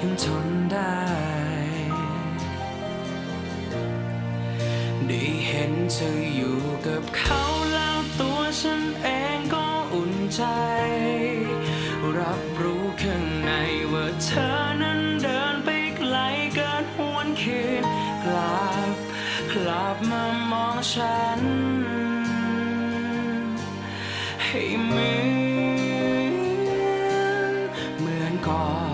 ยังทนได้ ได้เห็นเธออยู่กับเขาแล้วตัวฉันเองก็อุ่นใจ รับรู้ข้างในว่าเธอนั้นเดินไปไกลเกินหวนคืนกลับ กลับมามองฉัน มื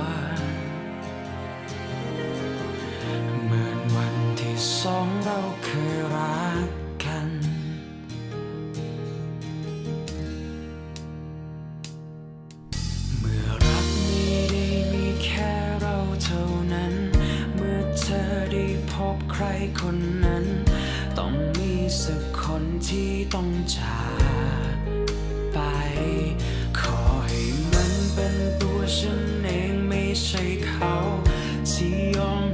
ใช่เขาที่ยอม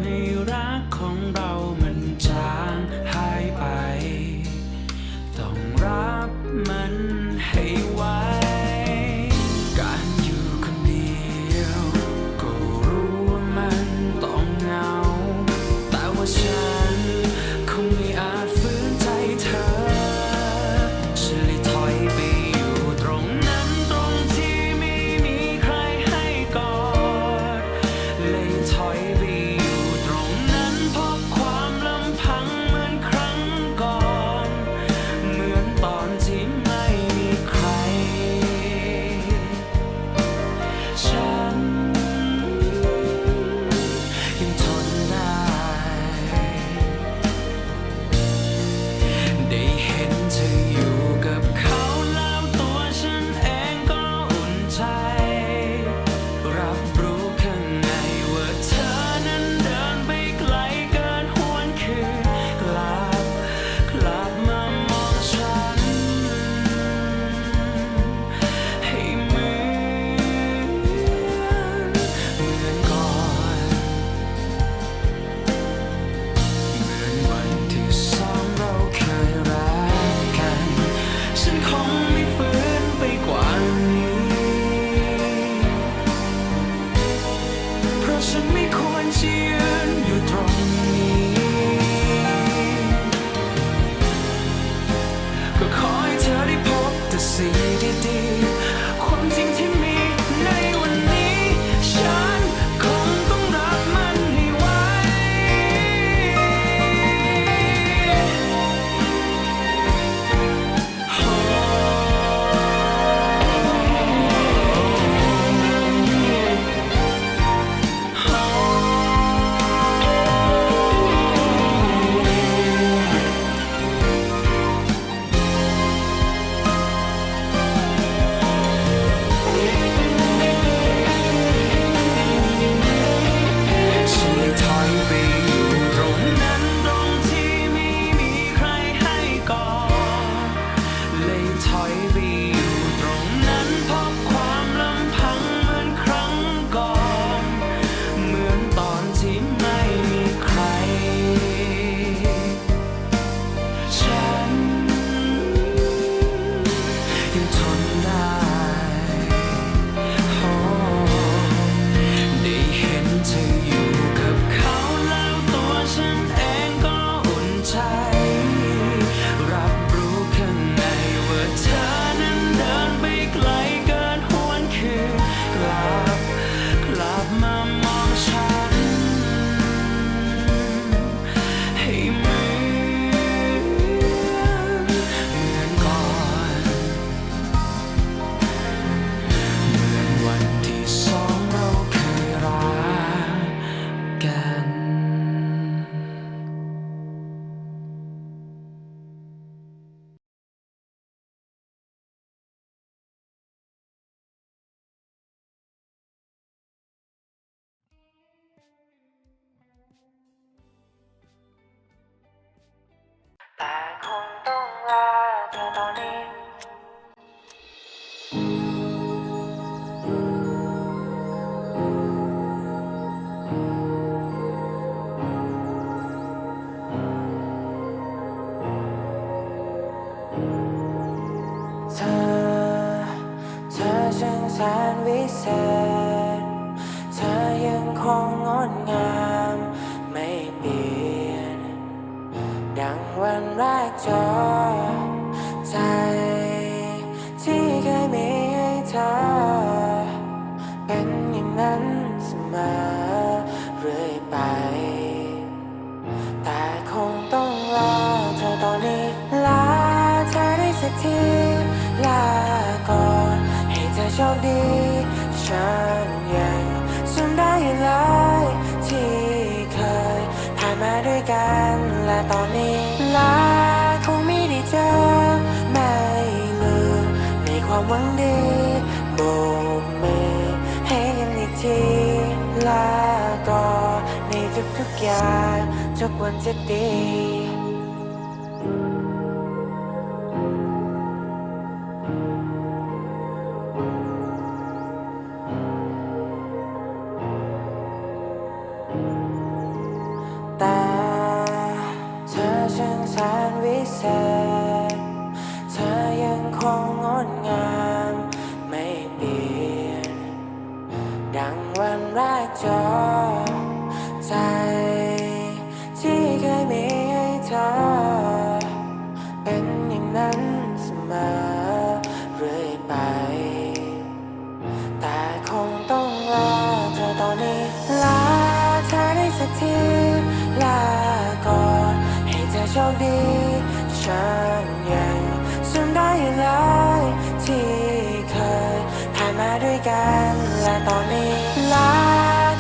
you. วันแรกเจอใจ ที่เคยมีให้เธอ เป็นอย่างนั้นเสมอเรื่อยไป แต่คงต้องรอเธอตอนนี้ลาเธอได้สักที ลาก่อนให้เธอโชคดีฉันยังจำได้เลยที่เคยผ่านมาด้วยกันและตอนนี้ ความหวังดีโบกมือให้กันอีกทีลาก่อนในทุกๆอย่างทุกวันจะดีแต่เธอช่างแสนวิเศษ อยังคงงดงามไม่เปลี่ยน ดังวันแรกเจอใจ ที่เคยมีให้เธอ เป็นอย่างนั้นเสมอเรื่อยไป แต่คงต้องรอเธอตอนนี้ลาเธอได้สักทีลาก่อนให้เธอโชคดีฉันยัง จำได้อยู่เลยที่เคยผ่านมาด้วยกันและตอนนี้ลา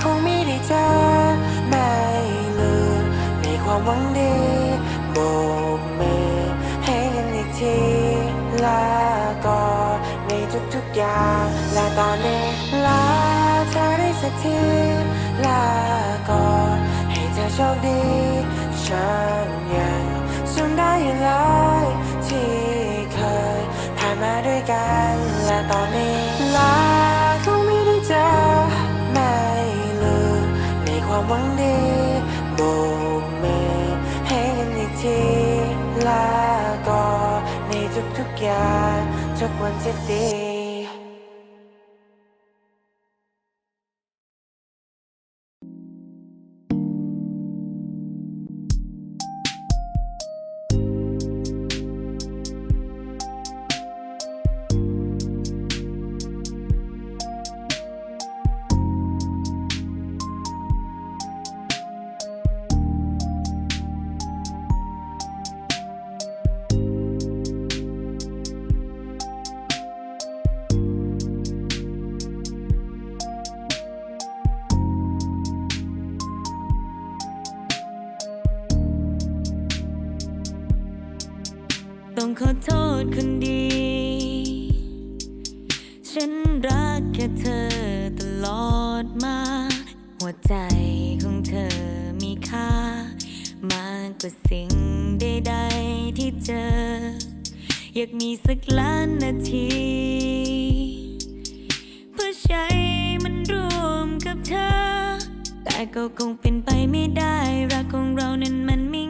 คงไม่ได้เจอไม่ลืมในความหวังดีโบกมือให้กันอีกทีลาก่อนในทุกๆอย่างและตอนนี้ลาเธอได้สักทีลาก่อนให้เธอโชคดีฉันยังจำได้ยู่เลย ด้วยกัน และตอนนี้ลาคงไม่ได้เจอไม่ลืมในความหวังดีโบกมือให้กันอีกทีลาก่อนในทุกๆอย่างทุกวันจะดี ต้องขอโทษคนดี ฉันรักแค่เธอตลอดมา หัวใจของเธอมีค่า มากกว่าสิ่งใดๆที่เจอ อยากมีสักล้านนาที เพื่อใช้มันร่วมกับเธอ แต่ก็คงเป็นไปไม่ได้ รักของเรานั้นมันไม่ง่ายไม่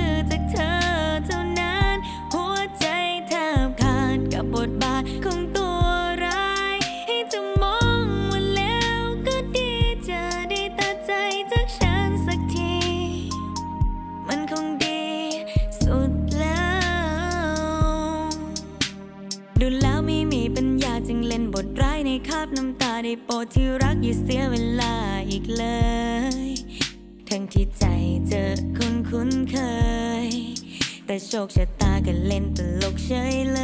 แต่โชคชะตาก็เล่นตลกเฉยเล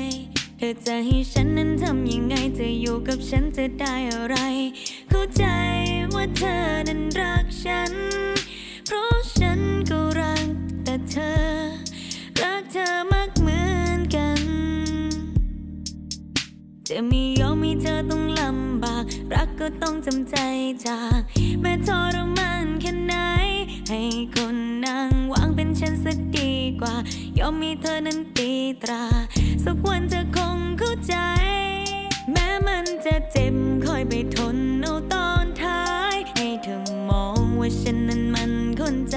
ย เธอจะให้ฉันนั้นทำยังไงจะอยู่กับฉันจะได้อะไร เข้าใจว่าเธอนั้นรักฉัน เพราะฉันก็รักแต่เธอ รักเธอมากเหมือนกัน จะไม่ยอมให้เธอต้องลำบาก รักก็ต้องจำใจจาก แม้ทรมานแค่ไหนให้คน กว่า ยอมมีเธอนั้นตีตรา สักวันเธอคงเข้าใจ แม้มันจะเจ็บคอยไปทนเอาตอนท้าย ให้เธอมองว่าฉันนั้นมันคนใจ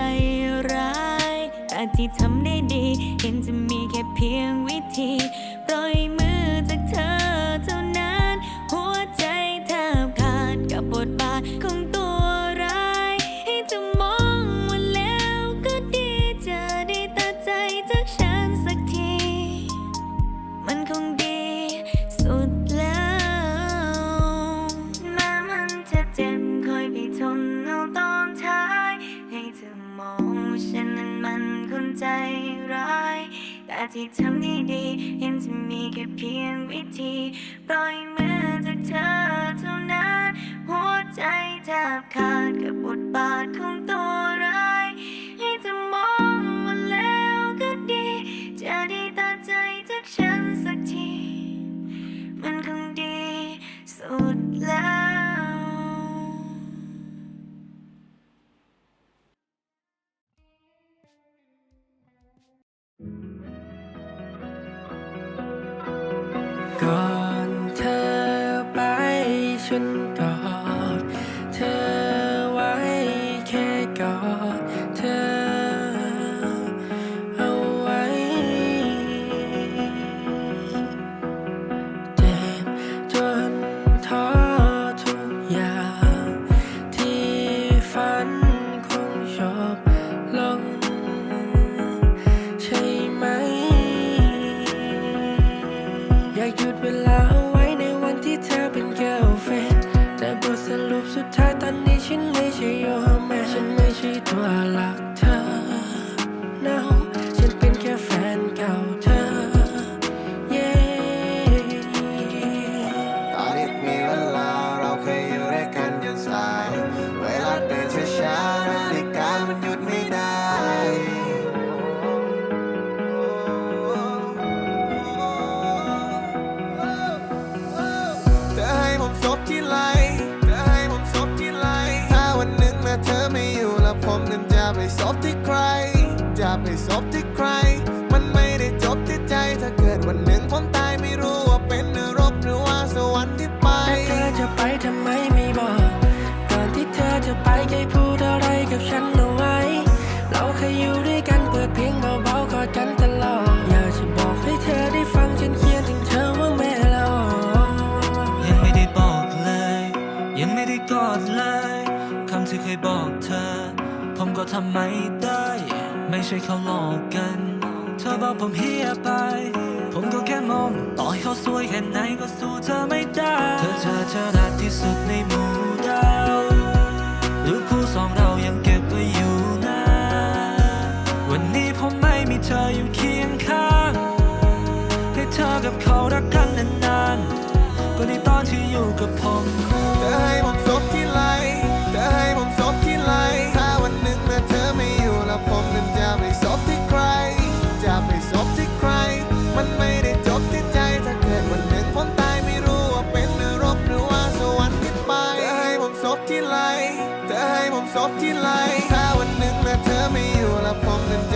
ร้าย แต่ที่ทำได้ดี เห็นจะมีแค่เพียงวิธี ปล่อยมือจากเธอ ที่ทำได้ดีเห็นจะมีแค่เพียงวิธีปล่อยมือจากเธอเท่านั้น หัวใจแทบขาดกับบทบาทของตัวร้ายให้จะมองมาแล้วก็ดี จะได้ตัดใจจากฉันสักที ตายไม่รู้ว่าเป็นนรกหรือว่าสวรรค์ที่ไปแต่เธอจะไปทำไมไม่บอกก่อนที่เธอจะไปเคยพูดอะไรกับฉันเอาไว้ เราเคยอยู่ด้วยกันเปิดเพลงเบาๆกอดกันตลอด อยากจะบอกให้เธอได้ฟังฉันเขียนถึงเธอว่าแม่ละออยังไม่ได้บอกเลย ยังไม่ได้กอดเลยคำที่เคยบอกเธอ ผมก็ทำไม่ได้ ไม่ใช่เขาหลอกกัน เธอบอกผมเฮียไป ผมก็แค่มอง ต่อให้เขาสวยแค่ไหนก็สู้เธอไม่ได้ บที่ไหลถ้าวันหนึ่งนะเธอไม่อยู่แล้วผมนั้น